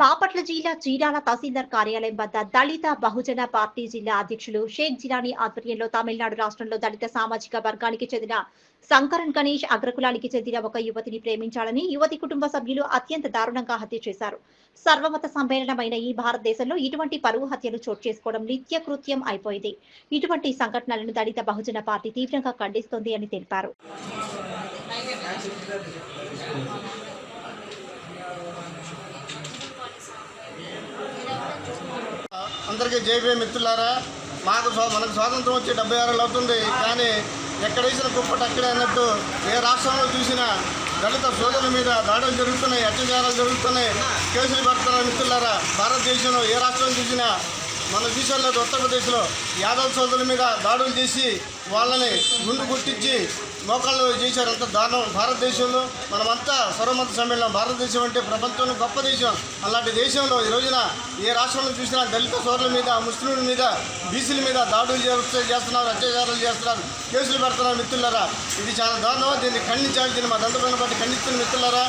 బాపట్ల జిల్లా చీరాల తహసీల్దార్ కార్యాలయం వద్ద దళిత బహుజన పార్టీ జిల్లా అధ్యక్షులు షేక్ జిలానీ ఆధ్వర్యంలో తమిళనాడు రాష్ట్రంలో దళిత సామాజిక వర్గానికి చెందిన శంకరన్ గణేష్ అగ్రకులానికి చెందిన ఒక యువతిని ప్రేమించాలని యువతి కుటుంబ సభ్యులు అత్యంత దారుణంగా హత్య చేశారు. సర్వమత సమ్మేళనమైన ఈ భారతదేశంలో ఇటువంటి పరువు హత్యలు చోటు చేసుకోవడం నిత్యకృత్యం అయిపోయింది. ఇటువంటి సంఘటనలను దళిత బహుజన పార్టీ తీవ్రంగా ఖండిస్తోంది అని తెలిపారు. అందరికీ జైవే మిత్రులారా. మాకు మనకు స్వాతంత్రం వచ్చి డెబ్బై ఆరు అవుతుంది. కానీ ఎక్కడ వేసిన కుప్పటి అక్కడే అన్నట్టు ఏ రాష్ట్రంలో చూసినా దళిత సోదరుల మీద దాడులు జరుగుతున్నాయి అత్యాచారాలు జరుగుతున్నాయి కేసులు పెడుతున్నారు మిత్రులారా. భారతదేశంలో ఏ రాష్ట్రం చూసినా మన దేశంలో ఉత్తరప్రదేశ్లో యాదవ్ సోదరుల మీద దాడులు చేసి వాళ్ళని గుండు గుర్తించి మోకాళ్ళు చేశారు. అంత దారుణం భారతదేశంలో. మనమంతా సర్వమత సమ్మేళనం. భారతదేశం అంటే ప్రపంచంలో గొప్ప దేశం. అలాంటి దేశంలో ఈ రోజున ఏ రాష్ట్రంలో చూసినా దళిత సోదరుల మీద ముస్లింల మీద బీసీల మీద దాడులు చేస్తున్నారు అత్యాచారాలు చేస్తున్నారు కేసులు పెడుతున్నారు మిత్రులారా. ఇది చాలా దారుణం. దీన్ని ఖండించాలి. దీన్ని మా దంతపైన బట్టి ఖండిస్తున్న మిత్రులారా.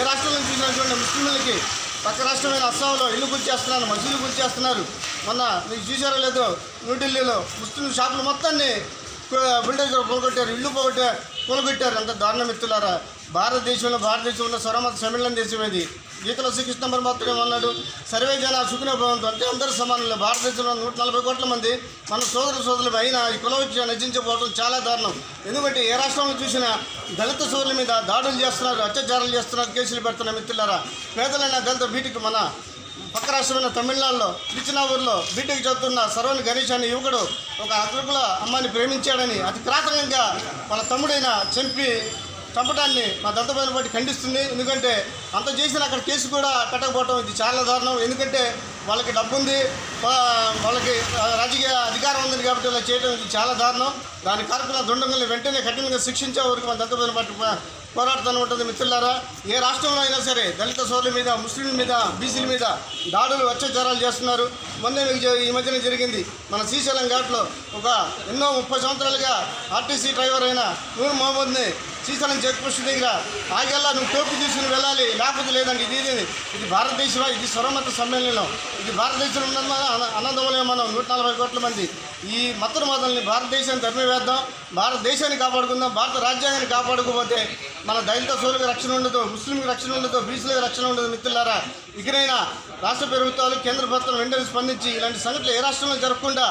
ఏ రాష్ట్రంలో చూసినా చూడండి ముస్లింలకి పక్క రాష్ట్రమైన అస్సాంలో ఇల్లు గుర్చేస్తున్నారు మసీదులు గుర్చేస్తున్నారు మొన్న మీకు చూసారో లేదో న్యూఢిల్లీలో ముస్లిం షాపులు మొత్తాన్ని బిల్డర్స్ పోగొట్టారు ఇల్లు పోగొట్టారు. కూలగొట్టారు అంత దారుణ మిత్రులారా. భారతదేశంలో భారతదేశంలో స్వరమత సమ్మిళన దేశం ఇది గీతలో శ్రీకృష్ణ పరమాత్మ ఏమన్నాడు సర్వే జన సుఖిన భవంతు. అంటే అందరూ సమానంలో. భారతదేశంలో నూట నలభై కోట్ల మంది మన సోదర సోదరులు అయినా ఈ కుల వచ్చి నశించకపోవడం చాలా దారుణం. ఎందుకంటే ఏ రాష్ట్రంలో చూసినా దళిత సోదరుల మీద దాడులు చేస్తున్నారు అత్యాచారాలు చేస్తున్నారు కేసులు పెడుతున్నారు మిత్రులారా. పేదలైన దళిత బీటికి మన పక్క రాష్ట్రమైన తమిళనాడులో తిరుచినావూరులో బీటెక్ చదువుతున్న సర్వని గణేష్ అనే యువకుడు ఒక అగ్రకుల అమ్మాయిని ప్రేమించాడని అతి ప్రాథమికంగా వాళ్ళ తమ్ముడైన చంపి చంపడాన్ని మా దంతపైన బట్టి ఖండిస్తుంది. ఎందుకంటే అంత చేసిన అక్కడ కేసు కూడా పెట్టకపోవటం ఇది చాలా దారుణం. ఎందుకంటే వాళ్ళకి డబ్బు ఉంది వాళ్ళకి రాజకీయ అధికారం ఉంది కాబట్టి ఇలా చేయడం ఇది చాలా దారుణం. దాని కారణంగా దుండంగుల్ని వెంటనే కఠినంగా శిక్షించే వరకు మా దంతపైన బట్టి పో- పోరాడుతూనే ఉంటుంది మిత్రులారా. ఏ రాష్ట్రంలో అయినా సరే దళిత సోదరుల మీద ముస్లింల మీద బీసీల మీద దాడులు అత్యాచారాలు చేస్తున్నారు. మొన్నే మీకు ఈ మధ్యన జరిగింది. మన శ్రీశైలం ఘాట్లో ఒక ఎన్నో ముప్పై సంవత్సరాలుగా ఆర్టీసీ డ్రైవర్ అయిన నూర్ మహమ్మద్ని శ్రీశైలం చెక్ పోస్ట్ దగ్గర ఆగల్లా నువ్వు టోపీ తీసుకుని వెళ్ళాలి లేకపోతే లేదండి ఇది ఇది ఇది భారతదేశమా ఇది స్వరమత సమ్మేళనం ఇది భారతదేశంలో ఉన్న మన మనం నూట నలభై కోట్ల మంది. ఈ మత్తు మతాలని భారతదేశాన్ని తరిమివేద్దాం భారతదేశాన్ని కాపాడుకుందాం భారత రాజ్యాంగాన్ని కాపాడుకోకపోతే మన దళిత సోదరులకు రక్షణ ఉండదు ముస్లింకి రక్షణ ఉండదు బీసీలకు రక్షణ ఉండదు మిత్రులారా. ఇకనైనా రాష్ట్ర ప్రభుత్వాలు కేంద్ర ప్రభుత్వం వెంటనే స్పందించి ఇలాంటి సంఘటనలు ఏ రాష్ట్రంలో జరగకుండా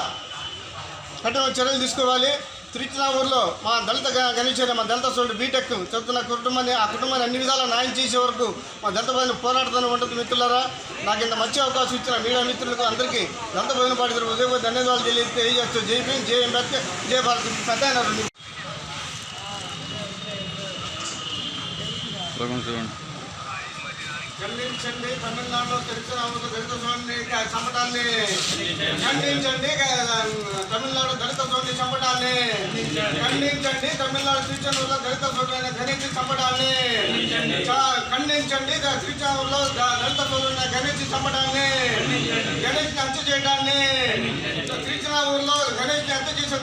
కఠిన చర్యలు తీసుకోవాలి. తిరుచినావూరులో మా దళిత గణేశ్వరి మా దళిత సోదరుడు బీటెక్ చదువుతున్న కుటుంబాన్ని ఆ కుటుంబాన్ని అన్ని విధాలా న్యాయం చేసే వరకు మా దళిత పైన పోరాడుతూనే ఉంటుంది మిత్రులారా. నాకు ఇంత మంచి అవకాశం ఇచ్చిన మీడియా మిత్రులకు అందరికీ దళిత పైన పాటి ఉదయం ధన్యవాదాలు తెలియజేస్తే ఏ చేస్తూ జై భీమ్ జై అంబేద్కర్ జై భారత్. పెద్ద ఖండించండి తమిళనాడులో తిరుచినామూరు దళిత చంపడాన్ని ఖండించండి తమిళనాడు దళిత సోదరుని చంపడాన్ని ఖండించండి. తమిళనాడు శ్రీచంద్రులో దళిత సోదరుని గణించి చంపడాన్ని ఖండించండి. శ్రీచంద్రులో దళిత సోదరుని గణించి చంపడాన్ని గణేష్ హత్య చేయడాన్ని. శ్రీచంద్రూరులో గణేష్ హత్య చేసిన